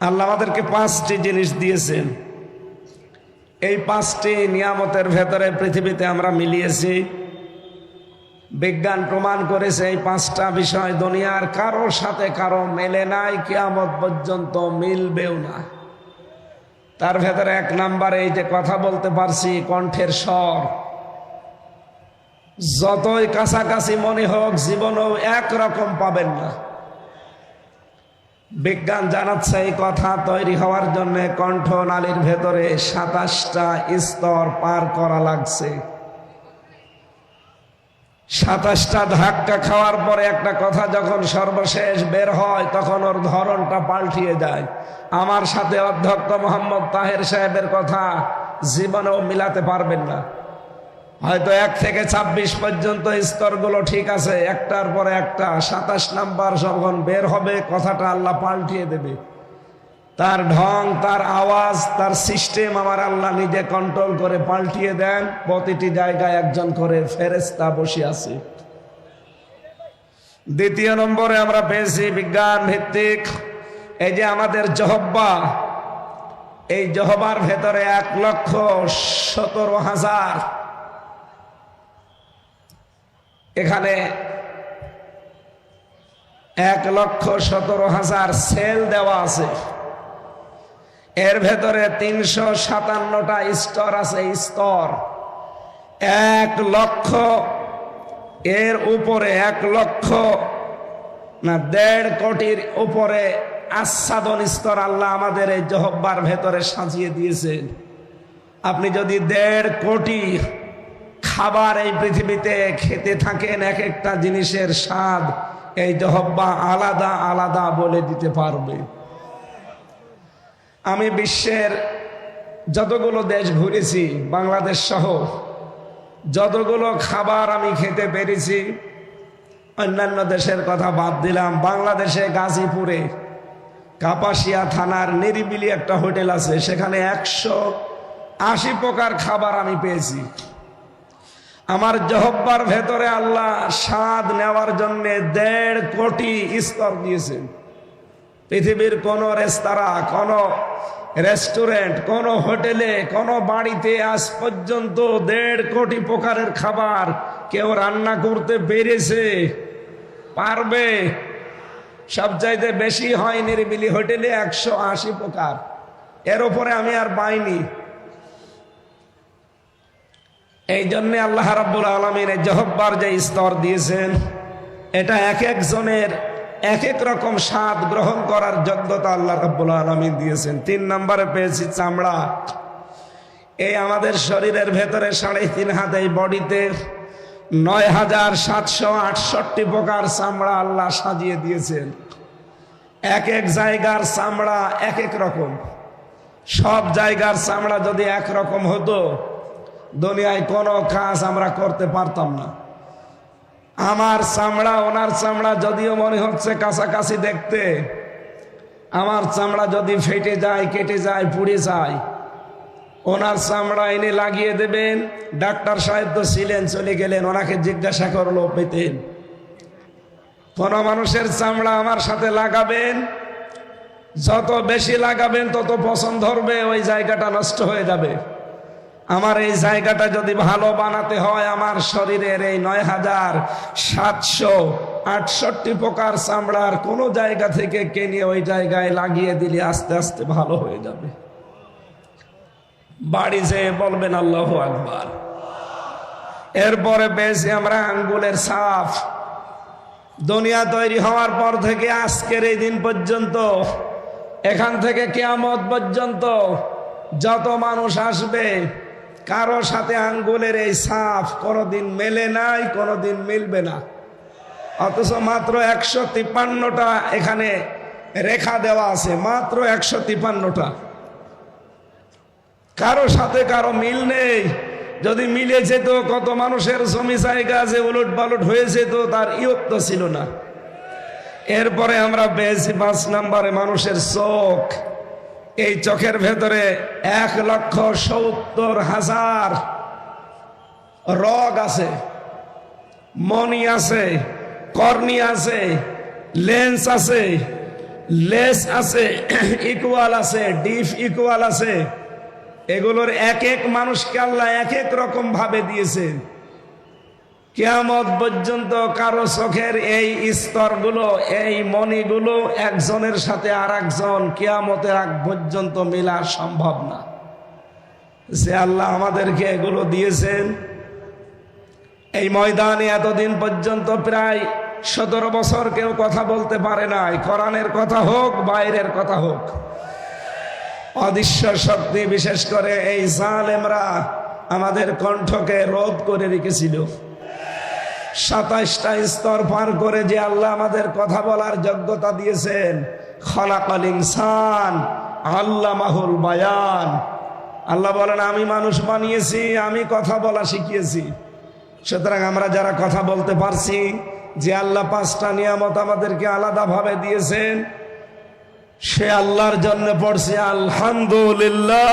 আল্লাহ আমাদেরকে পাঁচটি জিনিস দিয়েছেন। এই পাঁচটি নিয়ামতের ভেতরে পৃথিবীতে আমরা মিলিয়েছি। বিজ্ঞান প্রমাণ করেছে এই পাঁচটা বিষয় দুনিয়ার কারোর সাথে কারও মেলে নাই, কেয়ামত পর্যন্ত মিলবেও না। তার ভেতরে এক নাম্বারে এই যে কথা বলতে পারছি, কণ্ঠের স্বর। যতই কাছাকাছি মনে হোক, জীবনেও একরকম পাবেন না। বিজ্ঞান জানাচ্ছে এই কথা তৈরি হওয়ার জন্য কণ্ঠ নালীর ভেতরে সাতাশটা স্তর পার করা লাগছে। সাতাশটা ধাক্কা খাওয়ার পরে একটা কথা যখন সর্বশেষ বের হয়, তখন ওর ধরনটা পাল্টিয়ে যায়। আমার সাথে অধ্যক্ষ মোহাম্মদ তাহের সাহেবের কথা জীবনেও মিলাতে পারবেন না। হয়তো এক থেকে ২৬ পর্যন্ত স্তরগুলো ঠিক আছে, একটার পরে একটা, সাতাশ নাম্বার যখন বের হবে, কথাটা আল্লাহ পাল্টিয়ে দেবে। তার ঢং, তার আওয়াজ, তার সিস্টেম আমার আল্লাহ নিজে কন্ট্রোল করে পাল্টিয়ে দেন। প্রতিটি জায়গায় একজন করে ফেরেস্তা বসে আছে। দ্বিতীয় নম্বরে আমরা পেয়েছি বিজ্ঞান ভিত্তিক। এই যে আমাদের জহব্বা, এই জহবার ভেতরে এক লক্ষ সতেরো হাজার এখানে এক লক্ষ সতেরো হাজার সেল দেওয়া আছে। এর ভেতরে তিনশো সাতান্নটা স্তর আছে, স্তর। এক লক্ষ, এর উপরে এক লক্ষ না, দেড় কোটির উপরে আচ্ছাদন স্তর আল্লাহ আমাদের এই জহব্বার ভেতরে সাজিয়ে দিয়েছেন। আপনি যদি দেড় কোটি খাবার এই পৃথিবীতে খেতে থাকেন এক একটা জিনিসের স্বাদ, এই জহব্বা আলাদা আলাদা বলে দিতে পারবে। আমি বিশ্বের যতগুলো দেশ ঘুরেছি, বাংলাদেশ সহ, যতগুলো খাবার আমি খেতে পেরেছি, অন্যান্য দেশের কথা বাদ দিলাম। বাংলাদেশে গাজীপুরে কাপাসিয়া থানার নিরিবিলি একটা হোটেল আছে, সেখানে একশো আশি প্রকার খাবার আমি পেয়েছি। আমার জহব্বার ভেতরে আল্লাহ স্বাদ নেওয়ার জন্য দেড় কোটি স্তর দিয়েছেন পৃথিবীর কোন রেস্তোরাঁ, কোন রেস্টুরেন্ট, কোন হোটেলে, কোন বাড়িতে আজ পর্যন্ত দেড় কোটি প্রকারের খাবার কেউ রান্না করতে পেরেছে। পারবে? সব সবচাইতে বেশি হয় নিরিবিলি হোটেলে একশো আশি প্রকার। এর উপরে আমি আর পাইনি। এই জন্যে আল্লাহ রাব্বুল আলমিন জহব্বার যে স্তর দিয়েছেন, এটা এক একজনের এক এক রকম স্বাদ গ্রহণ করার যোগ্যতা আল্লাহ রাব্বুল আলমিন দিয়েছেন। তিন নম্বরে পেয়েছি চামড়া। এই আমাদের শরীরের ভেতরে সাড়ে তিন হাত এই বডিতে নয় হাজার সাতশো আটষট্টি প্রকার চামড়া আল্লাহ সাজিয়ে দিয়েছেন। এক এক জায়গার চামড়া এক এক রকম। সব জায়গার চামড়া যদি এক রকম হতো দুনিয়ায় কোনো কাজ আমরা করতে পারতাম না। আমার চামড়া, ওনার চামড়া যদিও মনে হচ্ছে কাছাকাছি দেখতে, আমার চামড়া যদি ফেটে যায়, কেটে যায়, পুড়ে যায়, ওনার চামড়া এনে লাগিয়ে দেবেন, ডাক্তার সাহেব তো ছিলেন, চলে গেলেন, ওনাকে জিজ্ঞাসা করল, পেতেন, কোন মানুষের চামড়া আমার সাথে লাগাবেন? যত বেশি লাগাবেন, তত পছন্দ ধরবে, ওই জায়গাটা নষ্ট হয়ে যাবে। আমার এই জায়গাটা যদি ভালো বানাতে হয়, আমার শরীরের এই নয় হাজার সাতশো আটষট্টি প্রকার চামড়ার কোনো জায়গা থেকে কেনে ওই জায়গায় লাগিয়ে দিলে আস্তে আস্তে ভালো হয়ে যাবে। বাড়ি যেয়ে বলবেন, আল্লাহ আকবার। এরপরে পেয়েছি আমরা আঙ্গুলের সাফ দুনিয়া তৈরি হওয়ার পর থেকে আজকের এই দিন পর্যন্ত, এখান থেকে কেয়ামত পর্যন্ত যত মানুষ আসবে কারও সাথে আঙ্গুলের এই সাফ কোনোদিন মেলে নাই, কোনোদিন মিলবে না। অথচ মাত্র একশো তিপ্পান্নটা এখানে রেখা দেওয়া আছে, মাত্র একশো তিপ্পান্নটা কারও সাথে কারও মিল নেই। যদি মিলে যেত, কত মানুষের জমি জায়গা যে উলট পালট হয়ে যেত, তার ইয়ত্ত ছিল না। এরপরে আমরা পেয়েছি পাঁচ নাম্বারে মানুষের চোখ এই চোখের ভেতরে এক লক্ষ সত্তর হাজার রগ আছে, মনি আছে, কর্নি আছে, লেন্স আছে, লেস আছে, ইকুয়াল আছে, ডিফ ইকুয়াল আছে। এগুলোর এক এক মানুষকে আল্লাহ এক এক রকম ভাবে দিয়েছেন। কেয়ামত পর্যন্ত কারও চোখের এই স্তরগুলো, এই মণিগুলো একজনের সাথে আর একজন কেয়ামতের আগ পর্যন্ত মেলা সম্ভব না। যে আল্লাহ আমাদেরকে এগুলো দিয়েছেন, এই ময়দানে এতদিন পর্যন্ত প্রায় সতেরো বছর কেউ কথা বলতে পারে নাই, কোরআনের কথা হোক, বাইরের কথা হোক। অদৃশ্য শক্তি বিশেষ করে এই জালেমরা আমাদের কণ্ঠকে রোধ করে রেখেছিল। সাতাইশটা স্তর পার করে যে আল্লাহ আমাদের কথা বলার যোগ্যতা দিয়েছেন। খলাকাল ইনসান আল্লাহ মাহুল বায়ান। আল্লাহ বলেন, আমি মানুষ বানিয়েছি, আমি কথা বলা শিখিয়েছি। সুতরাং আমরা যারা কথা বলতে পারছি, যে আল্লাহ পাঁচটা নিয়ামত আমাদেরকে আলাদাভাবে দিয়েছেন, সে আল্লাহর জন্য পড়ছে, আলহামদুলিল্লাহ।